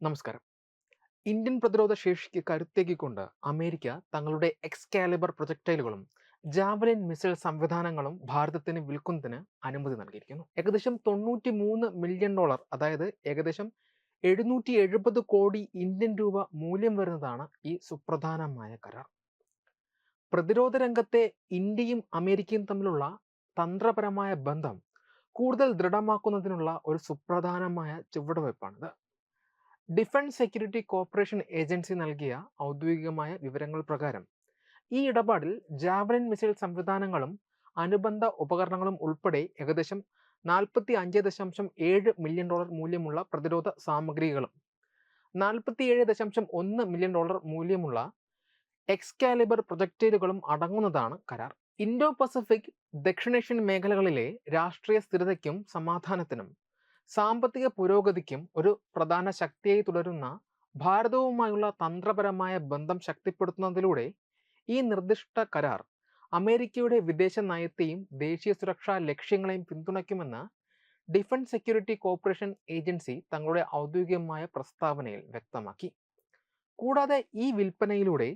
നമസ്കാരം. ഇന്ത്യൻ പ്രതിരോധ ശേഷിക്ക് കരുത്തേക്കിക്കൊണ്ട് അമേരിക്ക തങ്ങളുടെ എക്സ്കാലിബർ പ്രൊജക്ടൈലുകളും ജാവലിൻ മിസൈൽ സംവിധാനങ്ങളും ഭാരതത്തിന് വിൽക്കുന്നതിന് അനുമതി നൽകിയിരിക്കുന്നു. ഏകദേശം തൊണ്ണൂറ്റി മൂന്ന് മില്യൺ ഡോളർ അതായത് ഏകദേശം എഴുന്നൂറ്റി എഴുപത് കോടി ഇന്ത്യൻ രൂപ മൂല്യം വരുന്നതാണ് ഈ സുപ്രധാനമായ കരാർ. പ്രതിരോധ രംഗത്തെ ഇന്ത്യയും അമേരിക്കയും തമ്മിലുള്ള തന്ത്രപരമായ ബന്ധം കൂടുതൽ ദൃഢമാക്കുന്നതിനുള്ള ഒരു സുപ്രധാനമായ ചുവടുവയ്പ്പാണിത്. ഡിഫൻസ് സെക്യൂരിറ്റി കോർപ്പറേഷൻ ഏജൻസി നൽകിയ ഔദ്യോഗികമായ വിവരങ്ങൾ പ്രകാരം ഈ ഇടപാടിൽ ജാവലിൻ മിസൈൽ സംവിധാനങ്ങളും അനുബന്ധ ഉപകരണങ്ങളും ഉൾപ്പെടെ ഏകദേശം നാൽപ്പത്തി അഞ്ച് ദശാംശം ഏഴ് മില്യൺ ഡോളർ മൂല്യമുള്ള പ്രതിരോധ സാമഗ്രികളും നാൽപ്പത്തിയേഴ് ദശാംശം ഒന്ന് മില്യൺ ഡോളർ മൂല്യമുള്ള എക്സ്കാലിബർ പ്രൊജക്ടൈലുകളും അടങ്ങുന്നതാണ് കരാർ. ഇൻഡോ പസഫിക് ദക്ഷിണേഷ്യൻ മേഖലകളിലെ രാഷ്ട്രീയ സ്ഥിരതയ്ക്കും സമാധാനത്തിനും സാമ്പത്തിക പുരോഗതിക്കും ഒരു പ്രധാന ശക്തിയായി തുടരുന്ന ഭാരതവുമായുള്ള തന്ത്രപരമായ ബന്ധം ശക്തിപ്പെടുത്തുന്നതിലൂടെ ഈ നിർദ്ദിഷ്ട കരാർ അമേരിക്കയുടെ വിദേശ നയത്തെയും ദേശീയ സുരക്ഷാ ലക്ഷ്യങ്ങളെയും പിന്തുണയ്ക്കുമെന്ന് ഡിഫൻസ് സെക്യൂരിറ്റി കോർപ്പറേഷൻ ഏജൻസി തങ്ങളുടെ ഔദ്യോഗികമായ പ്രസ്താവനയിൽ വ്യക്തമാക്കി. കൂടാതെ ഈ വിൽപ്പനയിലൂടെ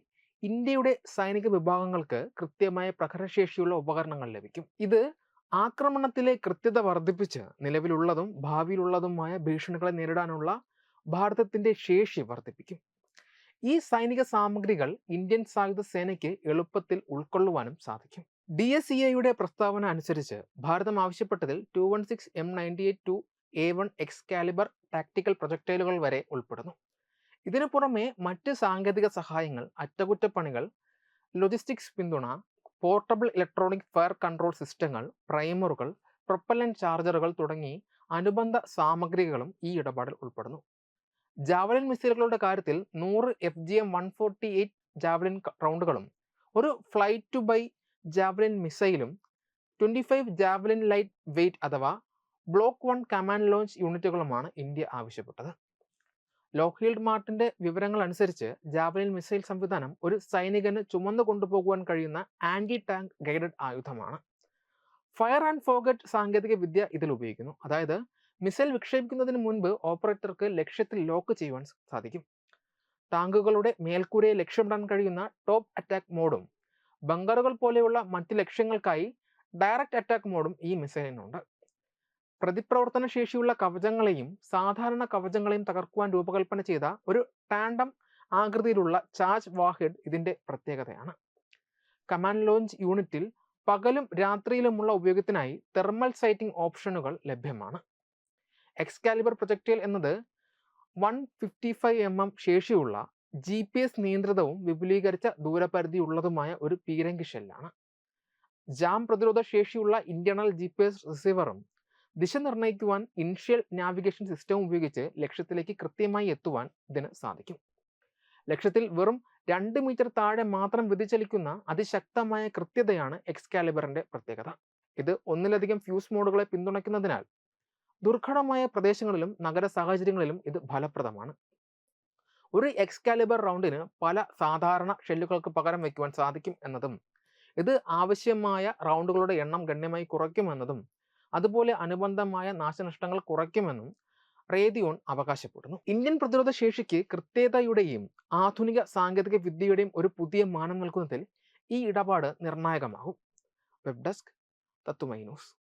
ഇന്ത്യയുടെ സൈനിക വിഭാഗങ്ങൾക്ക് കൃത്യമായ പ്രഹരശേഷിയുള്ള ഉപകരണങ്ങൾ ലഭിക്കും. ഇത് ആക്രമണത്തിലെ കൃത്യത വർദ്ധിപ്പിച്ച് നിലവിലുള്ളതും ഭാവിയിലുള്ളതുമായ ഭീഷണികളെ നേരിടാനുള്ള ഭാരതത്തിന്റെ ശേഷി വർദ്ധിപ്പിക്കും. ഈ സൈനിക സാമഗ്രികൾ ഇന്ത്യൻ സായുധ സേനയ്ക്ക് എളുപ്പത്തിൽ ഉൾക്കൊള്ളുവാനും സാധിക്കും. ഡി എസ് സി എയുടെ പ്രസ്താവന അനുസരിച്ച് ഭാരതം ആവശ്യപ്പെട്ടതിൽ two one six M ninety eight two A one Excalibur tactical പ്രൊജക്ടൈലുകൾ വരെ ഉൾപ്പെടുന്നു. ഇതിനു പുറമെ മറ്റ് സാങ്കേതിക സഹായങ്ങൾ അറ്റകുറ്റപ്പണികൾ ലോജിസ്റ്റിക്സ് പിന്തുണ പോർട്ടബിൾ ഇലക്ട്രോണിക് ഫയർ കൺട്രോൾ സിസ്റ്റങ്ങൾ പ്രൈമറുകൾ പ്രൊപ്പലൻ ചാർജറുകൾ തുടങ്ങി അനുബന്ധ സാമഗ്രികളും ഈ ഇടപാടിൽ ഉൾപ്പെടുന്നു. ജാവലിൻ മിസൈലുകളുടെ കാര്യത്തിൽ നൂറ് F G M one forty eight javelin റൗണ്ടുകളും ഒരു flight to by javelin മിസൈലും twenty five javelin light weight അഥവാ ബ്ലോക്ക് വൺ കമാൻഡ് ലോഞ്ച് യൂണിറ്റുകളുമാണ് ഇന്ത്യ ആവശ്യപ്പെട്ടത്. ലോക്ഹീൽഡ് മാർട്ടിന്റെ വിവരങ്ങൾ അനുസരിച്ച് ജാവലിൻ മിസൈൽ സംവിധാനം ഒരു സൈനികന് ചുമന്നു കൊണ്ടുപോകുവാൻ കഴിയുന്ന ആന്റി ടാങ്ക് ഗൈഡഡ് ആയുധമാണ്. ഫയർ ആൻഡ് ഫോഗറ്റ് സാങ്കേതിക വിദ്യ ഇതിൽ ഉപയോഗിക്കുന്നു. അതായത് മിസൈൽ വിക്ഷേപിക്കുന്നതിന് മുൻപ് ഓപ്പറേറ്റർക്ക് ലക്ഷ്യത്തിൽ ലോക്ക് ചെയ്യുവാൻ സാധിക്കും. ടാങ്കുകളുടെ മേൽക്കൂരയെ ലക്ഷ്യമിടാൻ കഴിയുന്ന ടോപ്പ് അറ്റാക്ക് മോഡും ബങ്കറുകൾ പോലെയുള്ള മറ്റ് ലക്ഷ്യങ്ങൾക്കായി ഡയറക്റ്റ് അറ്റാക്ക് മോഡും ഈ മിസൈലിനുണ്ട്. പ്രതിപ്രവർത്തന ശേഷിയുള്ള കവചങ്ങളെയും സാധാരണ കവചങ്ങളെയും തകർക്കുവാൻ രൂപകൽപ്പന ചെയ്ത ഒരു ടാൻഡം ആകൃതിയിലുള്ള ചാർജ് വാഹിഡ് ഇതിന്റെ പ്രത്യേകതയാണ്. കമാൻഡ് ലോഞ്ച് യൂണിറ്റിൽ പകലും രാത്രിയിലുമുള്ള ഉപയോഗത്തിനായി തെർമൽ സൈറ്റിംഗ് ഓപ്ഷനുകൾ ലഭ്യമാണ്. എക്സ്കാലിബർ പ്രൊജക്ടൈൽ എന്നത് one fifty five M M ശേഷിയുള്ള ജി പി എസ് നിയന്ത്രിതവും വിപുലീകരിച്ച ദൂരപരിധിയുള്ളതുമായ ഒരു പീരങ്കി ഷെല്ലാണ്. ജാം പ്രതിരോധ ശേഷിയുള്ള ഇന്റേണൽ ജി പി എസ് റിസീവറും ദിശ നിർണയിക്കുവാൻ ഇനിഷ്യൽ നാവിഗേഷൻ സിസ്റ്റം ഉപയോഗിച്ച് ലക്ഷ്യത്തിലേക്ക് കൃത്യമായി എത്തുവാൻ ഇതിന് സാധിക്കും. ലക്ഷ്യത്തിൽ വെറും രണ്ട് മീറ്റർ താഴെ മാത്രം വ്യതിചലിക്കുന്ന അതിശക്തമായ കൃത്യതയാണ് എക്സ്കാലിബറിന്റെ പ്രത്യേകത. ഇത് ഒന്നിലധികം ഫ്യൂസ് മോഡുകളെ പിന്തുണയ്ക്കുന്നതിനാൽ ദുർഘടമായ പ്രദേശങ്ങളിലും നഗര സാഹചര്യങ്ങളിലും ഇത് ഫലപ്രദമാണ്. ഒരു എക്സ്കാലിബർ റൗണ്ടിന് പല സാധാരണ ഷെല്ലുകൾക്ക് പകരം വയ്ക്കുവാൻ സാധിക്കും എന്നതും ഇത് ആവശ്യമായ റൗണ്ടുകളുടെ എണ്ണം ഗണ്യമായി കുറയ്ക്കുമെന്നതും അതുപോലെ അനുബന്ധമായ നാശനഷ്ടങ്ങൾ കുറയ്ക്കുമെന്നും റേദിയോൺ അവകാശപ്പെടുന്നു. ഇന്ത്യൻ പ്രതിരോധ ശേഷിക്ക് കൃത്യതയുടെയും ആധുനിക സാങ്കേതിക വിദ്യയുടെയും ഒരു പുതിയ മാനം നൽകുന്നതിൽ ഈ ഇടപാട് നിർണായകമാകും. Web desk Tatwamayi news.